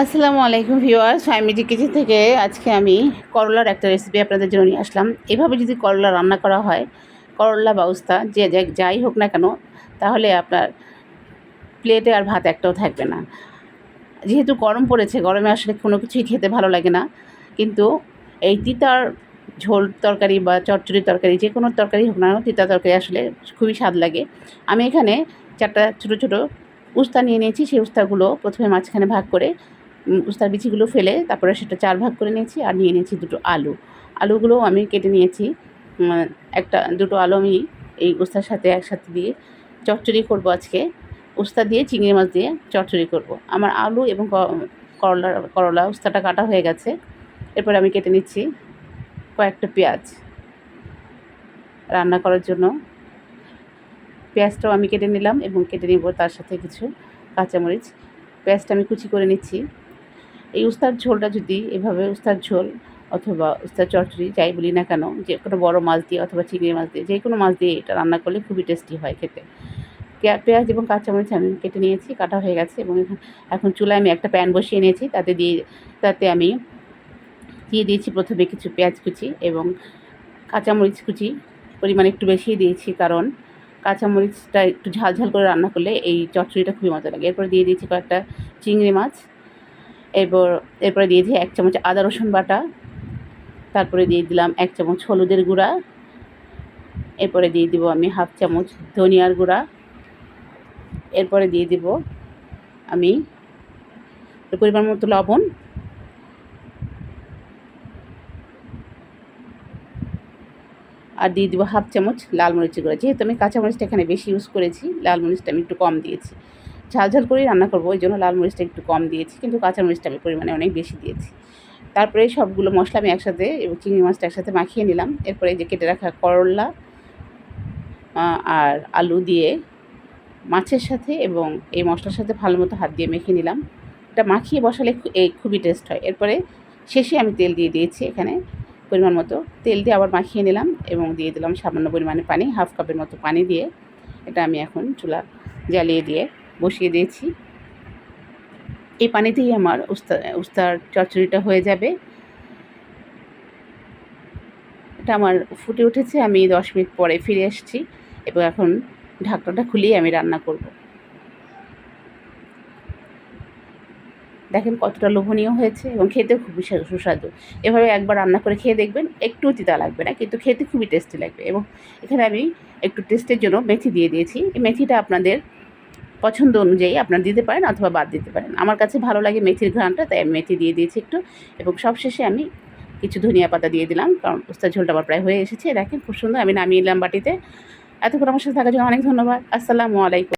আসসালামু আলাইকুম viewers ফাইমিজি kitchen থেকে আজকে আমি করলার একটা রেসিপি আপনাদের জন্য নিয়ে আসলাম। এভাবে যদি করলা রান্না করা হয় করলা বা উস্তা যে যাই হোক না কেন তাহলে আপনার প্লেটে আর ভাত একটাও থাকবে না। যেহেতু গরম পড়েছে গরমে আসলে কোনো কিছুই খেতে ভালো লাগে না। কিন্তু এই তিতার ঝোল তরকারি বা চচ্চড়ি তরকারি যে কোনো তরকারি হোক না কেন, তিতা তরকারি আসলে খুবই স্বাদ লাগে। আমি এখানে চারটা ছোটো ছোটো উস্তা নিয়ে নিয়েছি সেই উস্তাগুলো প্রথমে মাঝখানে ভাগ করে উস্তার বিচিগুলো ফেলে তারপরে সেটা চার ভাগ করে নিয়েছি আর নিয়ে নিয়েছি দুটো আলু। আলুগুলো আমি কেটে নিয়েছি। একটা, দুটো আলু আমি এই উস্তার সাথে একসাথে দিয়ে চচ্চড়ি করব আজকে। উস্তা দিয়ে চিংড়ি মাছ দিয়ে চচ্চড়ি করব। আমার আলু এবং করলা করলা উস্তাটা কাটা হয়ে গেছে। এরপর আমি কেটে নিচ্ছি কয়েকটা পেঁয়াজ। রান্না করার জন্য। পেঁয়াজটাও আমি কেটে নিলাম এবং কেটে নিব তার সাথে কিছু কাঁচামরিচ। পেঁয়াজটা আমি কুচি করে নিচ্ছি। এই উস্তার ঝোলটা যদি এভাবে উস্তার ঝোল অথবা উস্তার চচ্চড়ি যাই বলি না কেন, যে কোনো বড় মাছ দিয়ে অথবা চিংড়ি মাছ দিয়ে, যে কোনো মাছ দিয়ে এটা রান্না করলে খুবই টেস্টি হয় খেতে। পেঁয়া- পেঁয়াজ এবং কাঁচামরিচ আমি কেটে নিয়েছি, কাটা হয়ে গেছে এবং এখন এখন চুলায় আমি একটা প্যান বসিয়ে নিয়েছি, তাতে দিয়ে, তাতে আমি দিয়ে দিয়েছি প্রথমে কিছু পেঁয়াজ কুচি এবং কাঁচামরিচ কুচি, পরিমাণ একটু বেশি দিয়েছি কারণ কাঁচামরিচটা একটু ঝাল ঝাল করে রান্না করলে এই চচ্চড়িটা খুবই মজা লাগে। এরপরে দিয়ে দিয়েছি কয়েকটা চিংড়ি মাছ এরপর, এরপরে দিয়ে দিয়েছি এক চামচ আদা রসুন বাটা, তারপরে দিয়ে দিলাম এক চামচ হলুদের গুঁড়া, এরপরে দিয়ে দিব আমি হাফ চামচ ধনিয়ার গুঁড়া, এরপরে দিয়ে দিব আমি পরিমাণ মতো লবণ, আর দিয়ে দিব হাফ চামচ লাল মরিচের গুঁড়া। যেহেতু আমি কাঁচা মরিচটা এখানে বেশি ইউজ করেছি, লাল মরিচটা আমি একটু কম দিয়েছি। ঝাল ঝাল করেই রান্না করব, ওই জন্য লাল মরিচটা একটু কম দিয়েছি, কিন্তু কাঁচা মরিচটা আমি পরিমাণে অনেক বেশি দিয়েছি। তারপরে সবগুলো মশলা আমি একসাথে এবং চিংড়ি মাছটা একসাথে মাখিয়ে নিলাম, এরপরে যে কেটে রাখা করলা আর আলু দিয়ে মাছের সাথে এবং এই মশলার সাথে ভালো মতো হাত দিয়ে মেখে নিলাম। এটা মাখিয়ে বসালে এই খুবই টেস্ট হয়। এরপরে শেষে আমি তেল দিয়ে দিয়েছি এখানে পরিমাণ মতো। তেল দিয়ে আবার মাখিয়ে নিলাম এবং দিয়ে দিলাম সামান্য পরিমাণে পানি, হাফ কাপের মতো পানি দিয়ে। এটা আমি এখন চুলা জ্বালিয়ে দিয়ে বসিয়ে দিয়েছি। এই পানিতেই আমার উস্তা, উস্তার চচ্চড়িটা হয়ে যাবে। এটা আমার ফুটে উঠেছে, আমি দশ মিনিট পরে ফিরে এসেছি এবং এখন ঢাকনাটা খুলিয়ে আমি রান্না করব। দেখেন কতটা লোভনীয় হয়েছে এবং খেতেও খুবই সুস্বাদু। এভাবে একবার রান্না করে খেয়ে দেখবেন একটু তিতা লাগবে না, কিন্তু খেতে খুবই টেস্টি লাগবে এবং এখানে আমি একটু টেস্টের জন্য মেথি দিয়ে দিয়েছি। এই মেথিটা আপনাদের পছন্দ অনুযায়ী আপনারা দিতে পারেন অথবা বাদ দিতে পারেন। আমার কাছে ভালো লাগে মেথির ঘ্রাণটা, তাই আমি মেথি দিয়ে দিয়েছি একটু। এবং সবশেষে আমি কিছু ধনিয়া পাতা দিয়ে দিলাম, কারণ উস্তার ঝোলটা আমার প্রায় হয়ে এসেছে। দেখেন খুব সুন্দর, আমি নামিয়ে নিলাম বাটিতে। এতক্ষণ আমার সাথে থাকার জন্য অনেক ধন্যবাদ। আসসালামু আলাইকুম।